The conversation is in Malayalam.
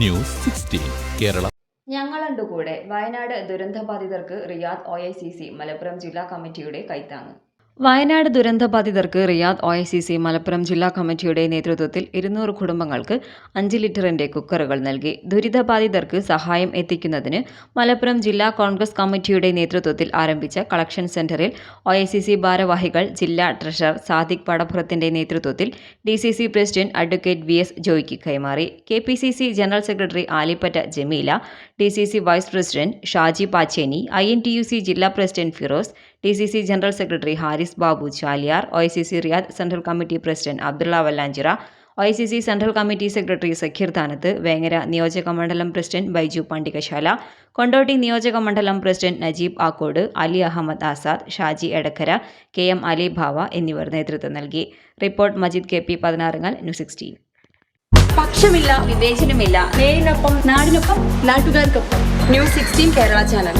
News sixteen Kerala. ഞങ്ങളുണ്ട് കൂടെ. Wayanad ദുരന്തബാധിതർക്ക് Riyadh O I C C Malappuram ജില്ലാ കമ്മിറ്റിയുടെ കൈത്താങ്ങ്. Wayanad ദുരന്തബാധിതർക്ക് Riyadh O C C Malappuram ജില്ലാ കമ്മിറ്റിയുടെ നേതൃത്വത്തിൽ ഇരുന്നൂറ് കുടുംബങ്ങൾക്ക് അഞ്ച് ലിറ്ററിന്റെ കുക്കറുകൾ നൽകി. ദുരിതബാധിതർക്ക് സഹായം എത്തിക്കുന്നതിന് മലപ്പുറം ജില്ലാ കോൺഗ്രസ് കമ്മിറ്റിയുടെ നേതൃത്വത്തിൽ ആരംഭിച്ച കളക്ഷൻ സെന്ററിൽ ഒ ഭാരവാഹികൾ ജില്ലാ ട്രഷറർ സാദിഖ് പടപ്പുറത്തിന്റെ നേതൃത്വത്തിൽ D C C president advocate V S ജോയ്ക്ക് കൈമാറി. K P C C general secretary Alipatta Jameela D C C vice president Shaji Pacheni I N T U C ജില്ലാ president Firoz D C C general secretary Haris Babu Chaliyar O I C C Riyadh central committee president Abdulla Vallanchira O I C C central committee secretary Sakheer Thanath Vengara നിയോജക മണ്ഡലം പ്രസിഡന്റ് ബൈജു പണ്ടികശാല കൊണ്ടോട്ടി നിയോജക മണ്ഡലം president Najeeb Akkode Ali Ahammed Azad Shaji Edakkara K M Ali Bava എന്നിവർ നേതൃത്വം നൽകി. Report Majeed K P Pathinarungal news sixteen. പക്ഷമില്ല വിവേചനമില്ല. നേരിനൊപ്പം നാടിനൊപ്പം നാട്ടുകാർക്കൊപ്പം. News sixteen Kerala channel.